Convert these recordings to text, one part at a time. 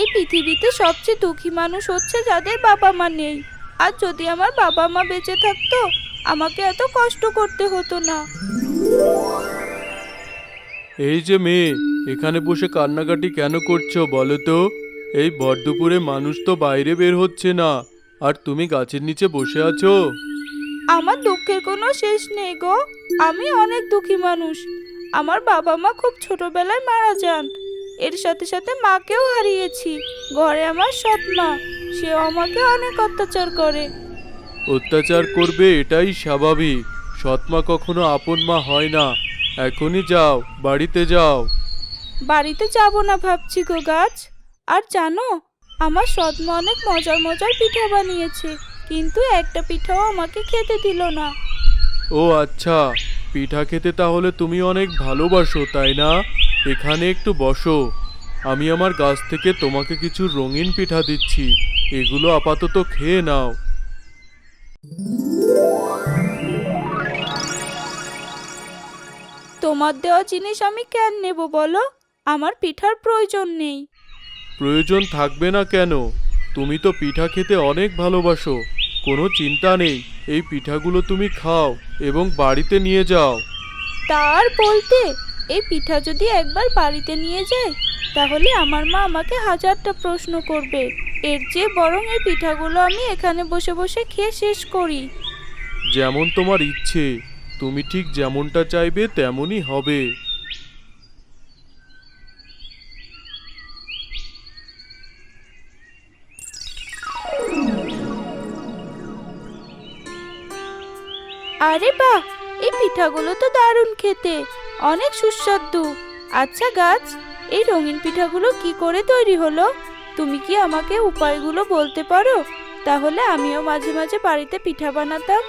এই পৃথিবীতে সবচেয়ে দুঃখী মানুষ হচ্ছে যাদের বাবা মা নেই। আর যদি আমার বাবা মা বেঁচে থাকতো আমাকে এত কষ্ট করতে হতো না। এই যে মেয়ে এখানে বসে কান্নাকাটি কেন করছ বলো তো? এই ভর দুপুরে মানুষ তো বাইরে বের হচ্ছে না। আর তুমি গাছের নিচে বসে আছো? আমার দুঃখের কোনো শেষ নেই গো। আমি অনেক দুঃখী মানুষ। আমার বাবা মা খুব ছোটবেলায় মারা যান। এর সাথে সাথে মাকেও হারিয়েছি। ঘরে আমার সৎ মা সেও আমাকে অনেক অত্যাচার করে। অত্যাচার করবে এটাই স্বাভাবিক। সৎমা কখনো আপন মা হয় না। এখনই যাও বাড়িতে যাও। বাড়িতে যাব না ভাবছি গো গাছ। আর জানো আমার সৎমা অনেক মজার মজার পিঠা বানিয়েছে কিন্তু একটা পিঠাও আমাকে খেতে দিল না। ও আচ্ছা পিঠা খেতে তাহলে তুমি অনেক ভালোবাসো তাই না? এখানে একটু বসো। আমি আমার গাছ থেকে তোমাকে কিছু রঙিন পিঠা দিচ্ছি। এগুলো আপাতত খেয়ে নাও। তোমার দেওয়া জিনিস আমি কেন নেব বলো? আমার পিঠার প্রয়োজন নেই। প্রয়োজন থাকবে না কেন? তুমি তো পিঠা খেতে অনেক ভালোবাসো। কোনো চিন্তা নেই। এই পিঠাগুলো তুমি খাও এবং বাড়িতে নিয়ে যাও। তার বলতে এই পিঠা যদি একবার বাড়িতে নিয়ে যাই তাহলে আমার মা আমাকে হাজারটা প্রশ্ন করবে। এর চেয়ে বরং এই পিঠাগুলো আমি এখানে বসে বসে খেয়ে শেষ করি। যেমন তোমার ইচ্ছে তুমি ঠিক যেমনটা চাইবে তেমনই হবে। আরে বাহ! এই পিঠাগুলো তো দারুণ খেতে। অনেক সুস্বাদু। আচ্ছা গাছ এই রঙিন পিঠাগুলো কি করে তৈরি হলো? তুমি কি আমাকে উপায়গুলো বলতে পারো? তাহলে আমিও মাঝে মাঝে বাড়িতে পিঠা বানাতাম।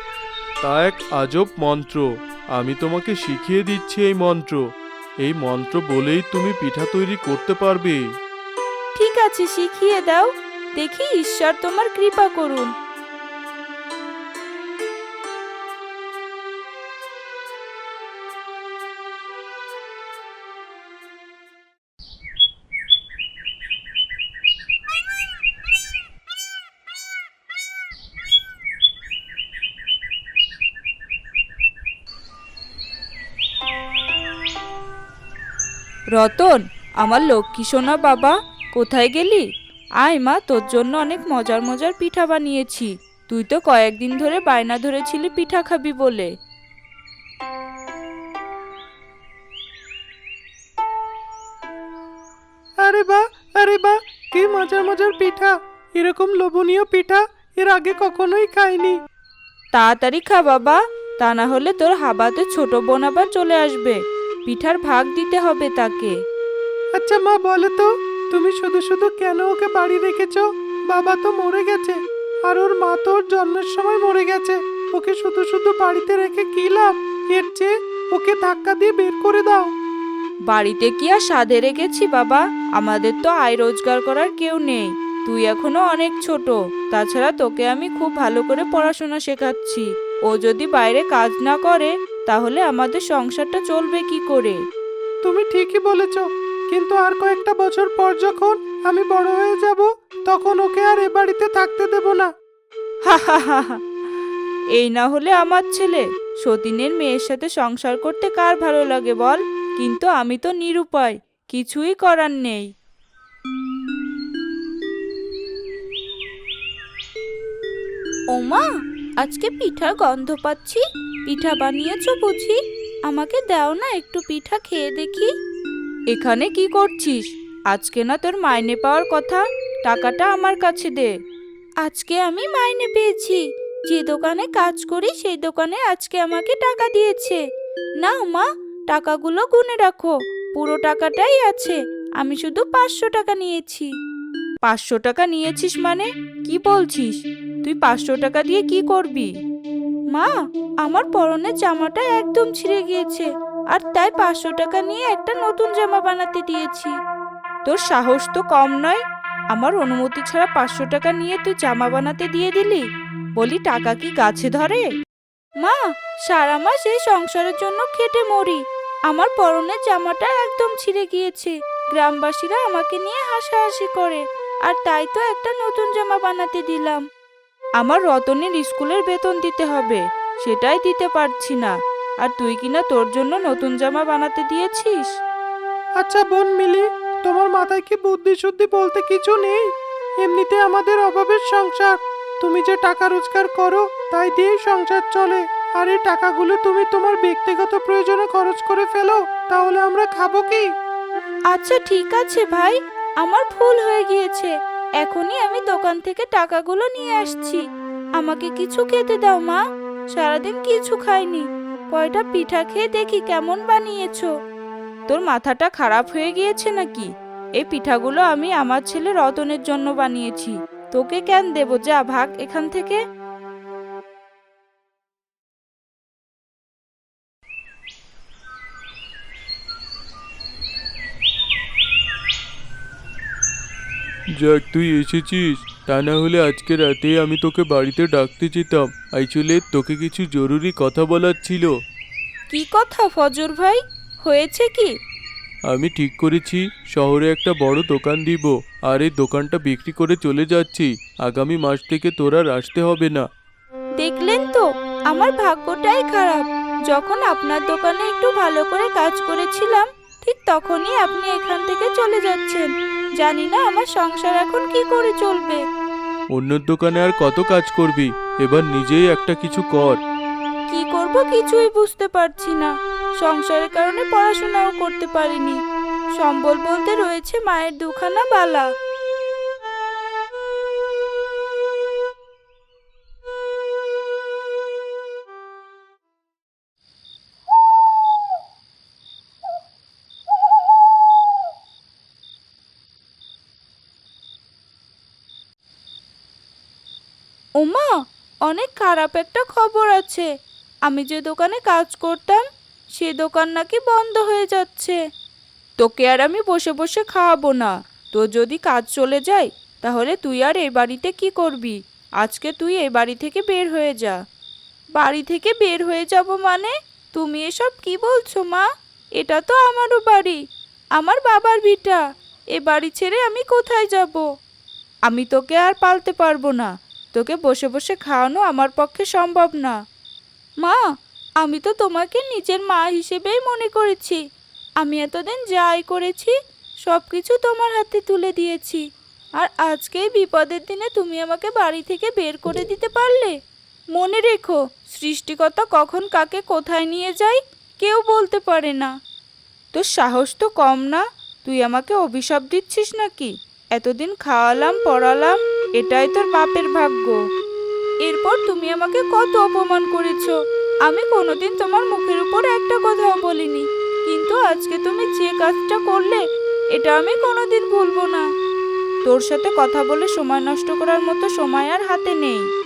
তা এক আজব মন্ত্র। আমি তোমাকে শিখিয়ে দিচ্ছি এই মন্ত্র। এই মন্ত্র বলেই তুমি পিঠা তৈরি করতে পারবে। ঠিক আছে শিখিয়ে দাও। দেখি ঈশ্বর তোমার কৃপা করুন। রতন আমার লক্ষ্মী সোনা বাবা কোথায় গেলি? আয় মা তোর জন্য অনেক মজার মজার পিঠা বানিয়েছি। তুই তো কয়েকদিন ধরে বায়না ধরেছিলি পিঠা খাবি বলে। আরে বা আরে বা কি মজার মজার পিঠা। এরকম লোভনীয় পিঠা এর আগে কখনোই খাইনি। তাড়াতাড়ি খা বাবা তা না হলে তোর হাবাতে ছোট বোন আবার চলে আসবে। পিঠার ভাগ দিতে হবে তাকে। আচ্ছা মা বলো তো তুমি শুধু শুধু কেন ওকে বাড়ি রেখেছো? বাবা তো মরে গেছে আর ওর মা তো ওর জন্মের সময় মরে গেছে। ওকে শুধু শুধু বাড়িতে রেখে কি লাভ? এর চেয়ে ওকে ধাক্কা দিয়ে বের করে দাও। বাড়িতে কি আর সাধে রেখেছি বাবা? আমাদের তো আয় রোজগার করার কেউ নেই। তুই এখনও অনেক ছোট তাছাড়া তোকে আমি খুব ভালো করে পড়াশোনা শেখাচ্ছি। ও যদি বাইরে কাজ না করে তাহলে আমাদের সংসারটা চলবে কি করে? তুমি ঠিকই বলেছ কিন্তু আর কয়েকটা বছর পর যখন আমি বড় হয়ে যাব তখন ওকে আর এ বাড়িতে থাকতে দেব না। হাহাহাহা। এই না হলে আমার ছেলে সতীনের মেয়ের সাথে সংসার করতে কার ভালো লাগে বল? কিন্তু আমি তো নিরুপায় কিছুই করার নেই। ওমা আজকে পিঠার গন্ধ পাচ্ছি। পিঠা বানিয়েছো বুঝি? আমাকে দাও না একটু পিঠা খেয়ে দেখি। এখানে কি করছিস? আজকে না তোর মাইনে পাওয়ার কথা। টাকাটা আমার কাছে দে। আজকে আমি মাইনে পেয়েছি। যে দোকানে কাজ করি সেই দোকানে আজকে আমাকে টাকা দিয়েছে। নাও মা টাকাগুলো গুনে রাখো। পুরো টাকাটাই আছে। আমি শুধু পাঁচশো টাকা নিয়েছি। পাঁচশো টাকা নিয়েছিস মানে? কি বলছিস? তুই পাঁচশো টাকা দিয়ে কি করবি? মা, আমার পরনের জামাটা একদম ছিঁড়ে গিয়েছে, আর তাই পাঁচশো টাকা নিয়ে একটা নতুন জামা বানাতে দিয়েছি। তোর সাহস তো কম নয়। আমার অনুমতি ছাড়া পাঁচশো টাকা নিয়ে তুই জামা বানাতে দিয়ে দিলি? বলি, টাকা কি গাছে ধরে? মা, সারা মাস এই সংসারের জন্য খেটে মরি। আমার পরনের জামাটা একদম ছিঁড়ে গিয়েছে। গ্রামবাসীরা আমাকে নিয়ে হাসাহাসি করে, আর তাই তো একটা নতুন জামা বানাতে দিলাম। আমার রতনের স্কুলের বেতন দিতে হবে সেটাই দিতে পারছি না। আর তুই কিনা তোর জন্য নতুন জামা বানাতে দিয়েছিস? আচ্ছা বোন মিলি তোমার মাথায় কি বুদ্ধি শুদ্ধি বলতে কিছু নেই? এমনিতে আমাদের অভাবের সংসার। তুমি যে টাকা রোজগার করো তাই দিয়েই সংসার চলে। আর এই টাকাগুলো তুমি তোমার ব্যক্তিগত প্রয়োজনে খরচ করে ফেলো তাহলে আমরা খাব কি? আচ্ছা ঠিক আছে ভাই আমার ভুল হয়ে গিয়েছে। এখনই আমি দোকান থেকে টাকাগুলো নিয়ে আসছি। আমাকে কিছু খেতে দাও, মা। সারাদিন কিছু খাইনি। কয়টা পিঠা খেয়ে দেখি কেমন বানিয়েছো। তোর মাথাটা খারাপ হয়ে গিয়েছে নাকি? এই পিঠাগুলো আমি আমার ছেলে রতনের জন্য বানিয়েছি। তোকে কেন দেব? যা, ভাগ এখান থেকে। যাক তুই এসেছিস। তা না হলে আজকে রাতে আমি তোকে বাড়িতে ডাকতে যেতাম। আসলে তোকে কিছু জরুরি কথা বলার ছিল। কি কথা ফজর ভাই? হয়েছে কি? আমি ঠিক করেছি শহরে একটা বড় দোকান দিব। আর এই দোকানটা বিক্রি করে চলে যাচ্ছি। আগামী মাস থেকে তোর আর আসতে হবে না। দেখলেন তো আমার ভাগ্যটাই খারাপ। যখন আপনার দোকানে একটু ভালো করে কাজ করেছিলাম ঠিক তখনই আপনি এখান থেকে চলে যাচ্ছেন। জানি না আমার সংসার এখন কি করে চলবে। অন্যের দোকানে আর কত কাজ করবি? এবার নিজেই একটা কিছু কর। কি করব কিছুই বুঝতে পারছি না। সংসারের কারণে পড়াশোনাও করতে পারিনি। সম্বল বলতে রয়েছে মায়ের দুখানা বালা। ওমা, অনেক খারাপ একটা খবর আছে। আমি যে দোকানে কাজ করতাম, সে দোকান নাকি বন্ধ হয়ে যাচ্ছে। তোকে আর আমি বসে বসে খাওয়াবো না। তো যদি কাজ চলে যায়, তাহলে তুই আর এই বাড়িতে কি করবি? আজকে তুই এই বাড়ি থেকে বের হয়ে যা। বাড়ি থেকে বের হয়ে যাব মানে? তুমি এসব কি বলছো, মা? এটা তো আমারও বাড়ি। আমার বাবার ভিটা এ বাড়ি ছেড়ে আমি কোথায় যাব? আমি তোকে আর পালতে পারব না। তোকে বসে বসে খাওয়ানো আমার পক্ষে সম্ভব না। মা, আমি তো তোমাকে নিজের মা হিসেবেই মনে করেছি। আমি এতদিন যাই করেছি সব কিছু তোমার হাতে তুলে দিয়েছি। আর আজকেই বিপদের দিনে তুমি আমাকে বাড়ি থেকে বের করে দিতে পারলে? মনে রেখো, সৃষ্টিকর্তা কখন কাকে কোথায় নিয়ে যায় কেউ বলতে পারে না। তোর সাহস তো কম না? তুই আমাকে অভিশাপ দিচ্ছিস নাকি? এতদিন খাওয়ালাম, পড়ালাম এটাই তোর বাপের ভাগ্য। এরপর তুমি আমাকে কত অপমান করেছ। আমি কোনোদিন তোমার মুখের উপর একটা কথাও বলিনি। কিন্তু আজকে তুমি যে কাজটা করলে, এটা আমি কোনোদিন ভুলবো না। তোর সাথে কথা বলে সময় নষ্ট করার মতো সময় আর হাতে নেই।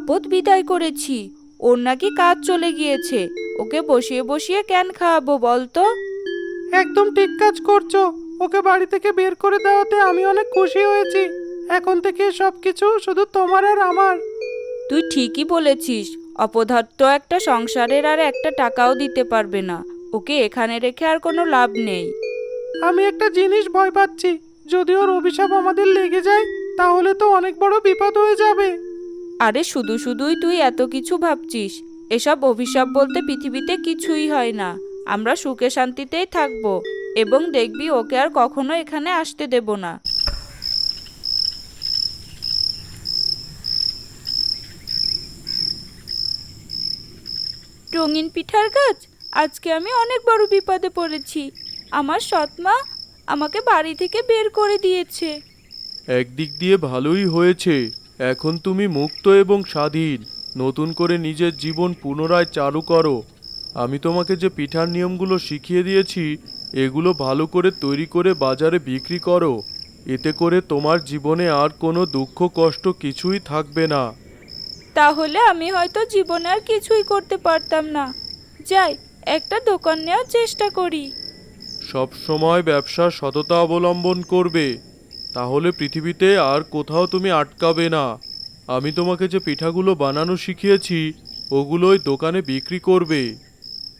আপদ বিদায় করেছি। ওর নাকি কাজ চলে গিয়েছে। ওকে বসিয়ে বসিয়ে কেন খাওয়াবো বলতো। একদম ঠিক কাজ করছ। ওকে বাড়ি থেকে বের করে দেওয়াতে আমি অনেক খুশি হয়েছি। এখন থেকে সব কিছু শুধু তোমার আর আমার। তুই ঠিকই বলেছিস। অপদার্থ একটা সংসারের আর একটা টাকাও দিতে পারবে না। ওকে এখানে রেখে আর কোনো লাভ নেই। আমি একটা জিনিস ভয় পাচ্ছি। যদি ওর অভিশাপ আমাদের লেগে যায় তাহলে তো অনেক বড় বিপদ হয়ে যাবে। আরে শুধু শুধুই তুই এত কিছু ভাবছিস? এসব অভিশাপ বলতে পৃথিবীতে কিছুই হয় না। আমরা সুখে শান্তিতেই থাকব এবং দেখবি ওকে আর কখনো এখানে আসতে দেব না। রঙিন পিঠার গাছ? আজকে আমি অনেক বড় বিপদে পড়েছি। আমার সৎমা আমাকে বাড়ি থেকে বের করে দিয়েছে। একদিক দিয়ে ভালোই হয়েছে। এখন তুমি মুক্ত এবং স্বাধীন। নতুন করে নিজের জীবন পুনরায় চালু করো। আমি তোমাকে যে পিঠার নিয়মগুলো শিখিয়ে দিয়েছি এগুলো ভালো করে তৈরি করে বাজারে বিক্রি করো। এতে করে তোমার জীবনে আর কোনো দুঃখ কষ্ট কিছুই থাকবে না। তাহলে আমি হয়তো জীবনে আর কিছুই করতে পারতাম না। যাই একটা দোকান নেওয়ার চেষ্টা করি। সব সময় ব্যবসার সততা অবলম্বন করবে। তাহলে পৃথিবীতে আর কোথাও তুমি আটকাবে না। আমি তোমাকে যে পিঠাগুলো বানানো শিখিয়েছি, ওগুলোই দোকানে বিক্রি করবে।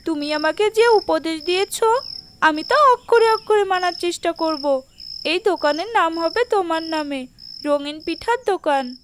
তুমি আমাকে যে উপদেশ দিয়েছ, আমি তা অক্ষরে অক্ষরে মানার চেষ্টা করব। এই দোকানের নাম হবে তোমার নামে, রঙিন পিঠার দোকান।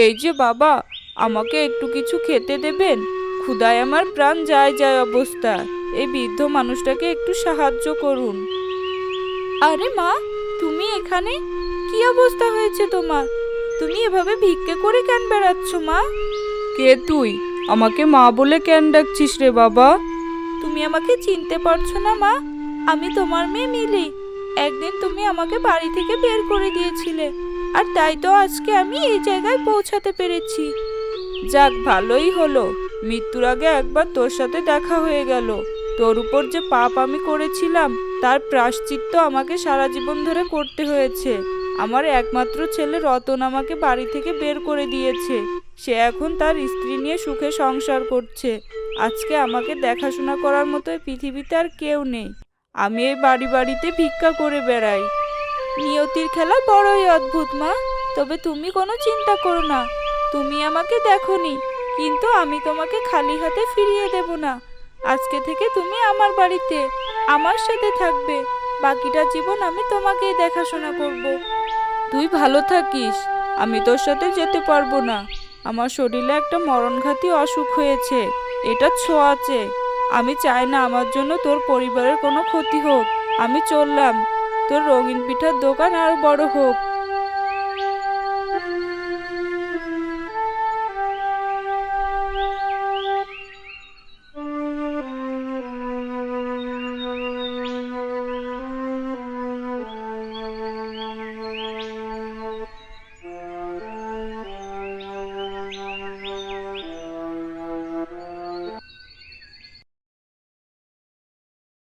এই যে বাবা, আমাকে একটু কিছু খেতে দেবেন? ক্ষুদায় আমার প্রাণ যায় যায় অবস্থা। এই বৃদ্ধ মানুষটাকে একটু সাহায্য করুন। আরে মা, তুমি এখানে? কি অবস্থা হয়েছে তোমার? তুমি এভাবে ভিক্ষে করে কেন বেড়াচ্ছ মা? কে তুই? আমাকে মা বলে কেন ডাকছিস রে বাবা? তুমি আমাকে চিনতে পারছ না মা। আমি তোমার মেয়ে মিলি। একদিন তুমি আমাকে বাড়ি থেকে বের করে দিয়েছিলে। আর তাই তো আজকে আমি এই জায়গায় পৌঁছাতে পেরেছি। যাক, ভালোই হলো। মৃত্যুর আগে একবার তোর সাথে দেখা হয়ে গেল। তোর উপর যে পাপ আমি করেছিলাম, তার প্রাশ্চিত্য আমাকে সারা জীবন ধরে করতে হয়েছে। আমার একমাত্র ছেলে রতন আমাকে বাড়ি থেকে বের করে দিয়েছে। সে এখন তার স্ত্রী নিয়ে সুখে সংসার করছে। আজকে আমাকে দেখাশোনা করার মতো পৃথিবীতে আর কেউ নেই। আমি এই বাড়ি বাড়িতে ভিক্ষা করে বেড়াই। নিয়তির খেলা বড়ই অদ্ভুত, মা। তবে তুমি কোনো চিন্তা করো না। তুমি আমাকে দেখোনি, কিন্তু আমি তোমাকে খালি হাতে ফিরিয়ে দেব না। আজকে থেকে তুমি আমার বাড়িতে, আমার সাথে থাকবে। বাকিটা জীবন আমি তোমাকেই দেখাশোনা করব। তুই ভালো থাকিস, আমি তোর সাথে যেতে পারব না। আমার শরীরে একটা মরণঘাতী অসুখ হয়েছে, এটা ছোঁয়াচে আমি চাই না আমার জন্য তোর পরিবারের কোনো ক্ষতি হোক। আমি চললাম। তোর রঙিন পিঠার দোকান আরও বড় হোক।